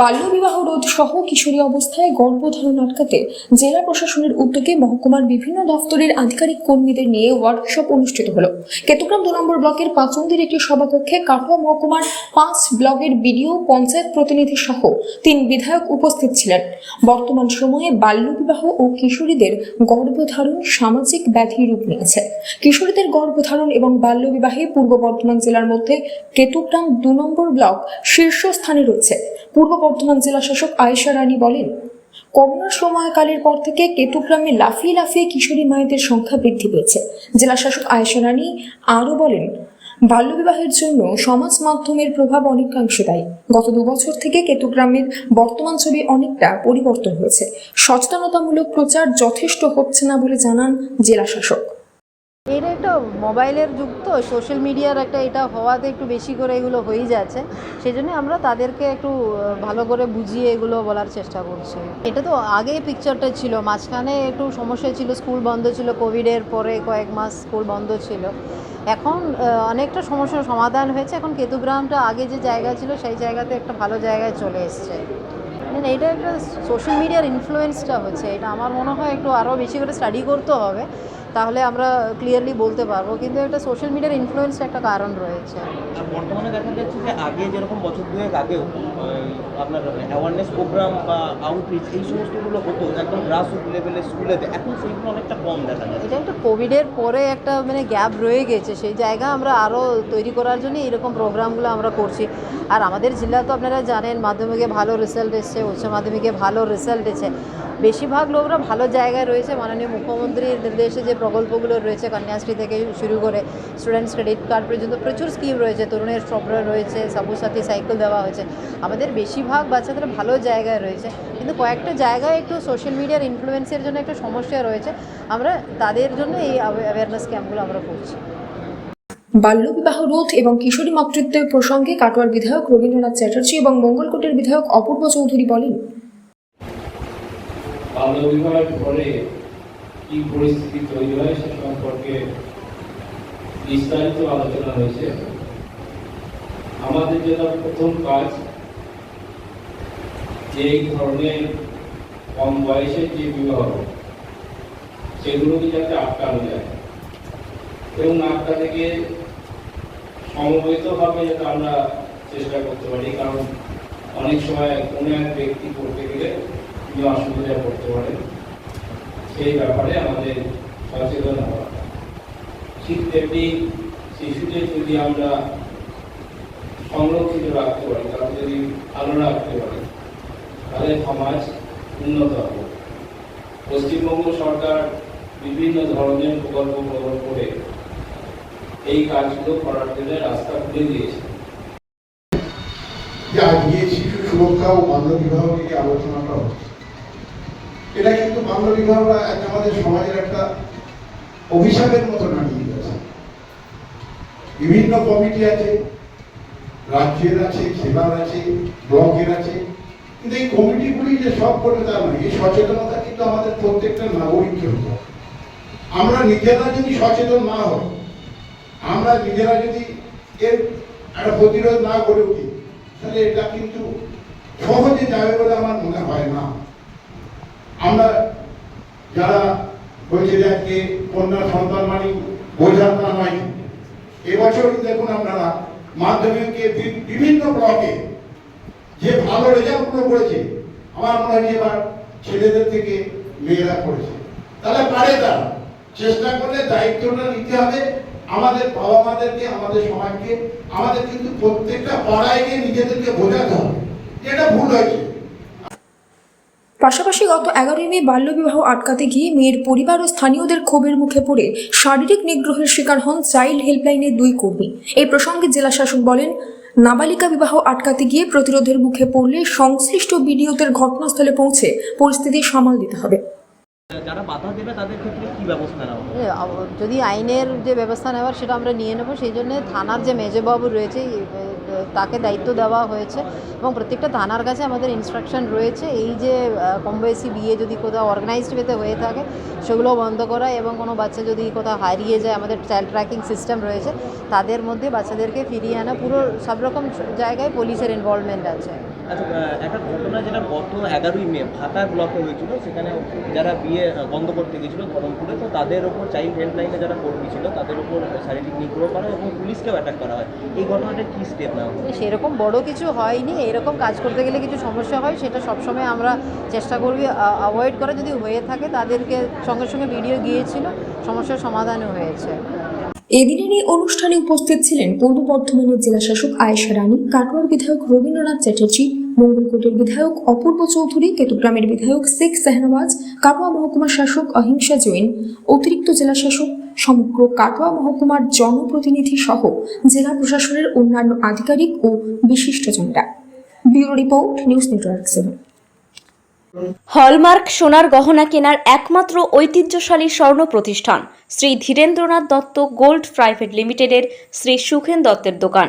বাল্যবিবাহ রোধ সহ কিশোরী অবস্থায় গর্ভধারণ আটকাতে জেলা প্রশাসনের উদ্যোগে মহকুমার বিভিন্ন দফতরের আধিকারিক কর্মীদের নিয়ে ওয়ার্কশপ অনুষ্ঠিত হলো। কেতুগ্রাম দু নম্বর ব্লকের পাচন্দির একটি সভাকক্ষে কাটোয়া মহকুমার পাঁচ ব্লকের বিডিও, পঞ্চায়েত প্রতিনিধি সহ তিন বিধায়ক উপস্থিত ছিলেন। বর্তমান সময়ে বাল্যবিবাহ ও কিশোরীদের গর্ভধারণ সামাজিক ব্যাধি রূপ নিয়েছে। কিশোরীদের গর্ভধারণ এবং বাল্যবিবাহে পূর্ব বর্ধমান জেলার মধ্যে কেতুগ্রাম দু নম্বর ব্লক শীর্ষস্থানে রয়েছে। পূর্ব বর্ধমান জেলা শাসক আয়েশা রানী বলেন করোনার সময়কালের পর থেকে কেতুগ্রামে লাফিয়ে লাফিয়ে কিশোরী মায়েদের সংখ্যা বৃদ্ধি পেয়েছে। জেলা শাসক আয়েশা রানী আরও বলেন, বাল্যবিবাহের জন্য সমাজ মাধ্যমের প্রভাব অনেকাংশে দায়ী। গত দুবছর থেকে কেতুগ্রামের বর্তমান ছবি অনেকটা পরিবর্তন হয়েছে। সচেতনতামূলক প্রচার যথেষ্ট হচ্ছে না বলে জানান জেলা শাসক। এটা একটা মোবাইলের যুগ তো সোশ্যাল মিডিয়ার একটা এটা হওয়াতে একটু বেশি করে এগুলো হয়েই যাচ্ছে। সেই জন্য আমরা তাদেরকে একটু ভালো করে বুঝিয়ে এগুলো বলার চেষ্টা করছি। এটা তো আগে পিকচারটা ছিল, মাঝখানে একটু সমস্যা ছিল স্কুল বন্ধ ছিল কোভিডের পরে কয়েক মাস স্কুল বন্ধ ছিল। এখন অনেকটা সমস্যার সমাধান হয়েছে। এখন কেতুগ্রামটা আগে যে জায়গা ছিল, সেই জায়গাতে একটা ভালো জায়গায় চলে এসছে। এটা একটা সোশ্যাল মিডিয়ার ইনফ্লুয়েন্সটা হচ্ছে। এটা আমার মনে হয় একটু আরও বেশি করে স্টাডি করতে হবে। তাহলে আমরা ক্লিয়ারলি বলতে পারব। কিন্তু এটা সোশ্যাল মিডিয়ার ইনফ্লুয়েন্সটা একটা কারণ রয়েছে। বর্তমানে দেখা যাচ্ছে যে আগে যেরকম বছর দুয়েক আগেও আপনার অ্যাওয়ারনেস প্রোগ্রাম বা আউটরিচ এই সমস্তগুলো হতো একদম গ্রাস রুট লেভেলে স্কুলেতে এখন সেইগুলো অনেকটা কম দেখা যায় এটা একটা কোভিডের পরে একটা মানে গ্যাপ রয়ে গেছে। সেই জায়গা আমরা আরও তৈরি করার জন্য এরকম প্রোগ্রামগুলো আমরা করছি। আর আমাদের জেলা তো আপনারা জানেন মাধ্যমিকে ভালো রেজাল্ট এসছে উচ্চ মাধ্যমিকে ভালো রেজাল্ট এসেছে। বেশিরভাগ লোকরা ভালো জায়গায় রয়েছে। মাননীয় মুখ্যমন্ত্রীর নির্দেশে যে প্রকল্পগুলো রয়েছে কন্যাশ্রী থেকে শুরু করে স্টুডেন্টস ক্রেডিট কার্ড পর্যন্ত প্রচুর স্কিম রয়েছে তরুণের সফর রয়েছে সবুজ সাথী সাইকেল দেওয়া হয়েছে। আমাদের বেশিরভাগ বাচ্চাদের ভালো জায়গায় রয়েছে কিন্তু কয়েকটা জায়গায় একটু সোশ্যাল মিডিয়ার ইনফ্লুয়েন্সের জন্য একটা সমস্যা রয়েছে। আমরা তাদের জন্য এই অ্যাওয়ারনেস ক্যাম্পগুলো আমরা করছি। বাল্যবিবাহ রোধ এবং কিশোরী মাতৃত্বের প্রসঙ্গে কাটোয়ার বিধায়ক রবীন্দ্রনাথ চ্যাটার্জি এবং মঙ্গলকোটের বিধায়ক অপূর্ব চৌধুরী বলেন। বাল্যবিবাহের পরে কি পরিস্থিতি তৈরি হয় সে সম্পর্কে বিস্তারিত আলোচনা হয়েছে। আমাদের যেটা প্রথম কাজ, যে ধরনের কম বয়সের যে বিবাহ, সেগুলোকে যাতে আটকানো যায়। এবং আটকাতে গিয়ে সমবেতভাবে যাতে আমরা চেষ্টা করতে পারি, কারণ অনেক সময় কোনো এক ব্যক্তি করতে গেলে অসুবিধায় পড়তে পারেন। সেই ব্যাপারে আমাদের সচেতন হওয়া ঠিক তেমনি শিশুদের যদি আমরা সংরক্ষিত রাখতে পারি তাদের যদি ভালো রাখতে পারি, তাহলে সমাজ উন্নত হবে। পশ্চিমবঙ্গ সরকার বিভিন্ন ধরনের প্রকল্প গ্রহণ করে এই কাজগুলো করার জন্য রাস্তা খুলে দিয়েছে। আজকে শিশু সুরক্ষা ও বাল্য বিবাহ নিয়ে আলোচনাটা হচ্ছে। এটা কিন্তু বিবাহটা আজ আমাদের সমাজের একটা অভিশাপের মতো দাঁড়িয়ে গেছে বিভিন্ন কমিটি আছে, রাজ্যের আছে জেলার আছে, ব্লকের আছে, কিন্তু এই কমিটিগুলি যে সব করবে তা নয় এই সচেতনতা কিন্তু আমাদের প্রত্যেকটা নাগরিককে হতে আমরা নিজেরা যদি সচেতন না হই, আমরা নিজেরা যদি এর একটা প্রতিরোধ না করে উঠি, তাহলে এটা কিন্তু সহজে যাবে বলে আমার মনে হয় না। আমরা যারা বলছে যে কন্যা সন্তান মানে বোঝার না নয়। এবছর দেখুন আপনারা, মাধ্যমিকে বিভিন্ন ব্লকে যে ভালো রেজাল্টগুলো করেছে, আমার মনে হয় এবার ছেলেদের থেকে মেয়েরা করেছে। তাহলে পারে তারা। চেষ্টা করলে দায়িত্বটা নিতে হবে আমাদের বাবা মাদেরকে আমাদের সমাজকে। আমাদের কিন্তু প্রত্যেকটা পাড়ায় গিয়ে নিজেদেরকে বোঝাতে হবে। এটা ভুল হয়েছে। পাশাপাশি গত এগারোই মে বাল্যবিবাহ আটকাতে গিয়ে মেয়ের পরিবার ও স্থানীয়দের ক্ষোভের মুখে পড়ে শারীরিক নিগ্রহের শিকার হন চাইল্ড হেল্পলাইনের দুই কর্মী। এই প্রসঙ্গে জেলা শাসক বলেন নাবালিকা বিবাহ আটকাতে গিয়ে প্রতিরোধের মুখে পড়লে সংশ্লিষ্ট বিডিওদের ঘটনাস্থলে পৌঁছে পরিস্থিতি সামাল দিতে হবে। যারা বাধা দেবে তাদের ক্ষেত্রে কি ব্যবস্থা নেওয়া হবে? এ, আব- যদি আইনের যে ব্যবস্থা নেওয়ার সেটা আমরা নিয়ে নেব সেই জন্য থানার যে মেজবাবু রয়েছে তাকে দায়িত্ব দেওয়া হয়েছে এবং প্রত্যেকটা থানার কাছে আমাদের ইনস্ট্রাকশন রয়েছে। এই যে আহ, কম বয়সী বিয়ে যদি কোথাও অর্গানাইজড ওয়েতে হয়ে থাকে সেগুলো বন্ধ করা এবং কোনো বাচ্চা যদি কোথাও হারিয়ে যায় আমাদের চাইল্ড ট্র্যাকিং সিস্টেম রয়েছে তাদের মধ্যে বাচ্চাদেরকে ফিরিয়ে আনা পুরো সব রকম জায়গায় পুলিশের ইনভলভমেন্ট আছে। আচ্ছা একটা ঘটনা যেটা গত এগারোই মে ভাতার ব্লকে হয়েছিল সেখানে যারা বিয়ে বন্ধ করতে গেছিল ধরমপুরে তো তাদের ওপর চাইল্ড হেল্পলাইনে যারা কর্মী ছিল তাদের ওপর শারীরিক নিগ্রহ করা হয় এবং পুলিশকেও অ্যাটাক করা হয়। এই ঘটনাটা কী স্টেপ নেওয়া সেরকম বড় কিছু হয়নি এরকম কাজ করতে গেলে কিছু সমস্যা হয় সেটা সবসময় আমরা চেষ্টা করবি অ্যাভয়েড করে। যদি হয়ে থাকে তাদেরকে সঙ্গে সঙ্গে ভিডিও গিয়েছিল সমস্যার সমাধানও হয়েছে। এদিনের এই অনুষ্ঠানে উপস্থিত ছিলেন পূর্ব বর্ধমানের জেলাশাসক আয়েশা রানী কাটোয়ার বিধায়ক রবীন্দ্রনাথ চ্যাটার্জি মঙ্গলকোটের বিধায়ক অপূর্ব চৌধুরী, কেতুগ্রামের বিধায়ক শেখ শাহনওয়াজ, কাটোয়া মহকুমা শাসক অহিংসা জৈন, অতিরিক্ত জেলা শাসক সমগ্র কাটোয়া মহকুমার জনপ্রতিনিধি সহ জেলা প্রশাসনের অন্যান্য আধিকারিক ও বিশিষ্টজনরা। Bureau report, news network seven. Hallmark সোনার গহনা কেনার একমাত্র ঐতিহ্যশালী স্বর্ণ প্রতিষ্ঠান শ্রী ধীরেন্দ্রনাথ দত্ত গোল্ড প্রাইভেট লিমিটেডের শ্রী সুখেন দত্তের দোকান।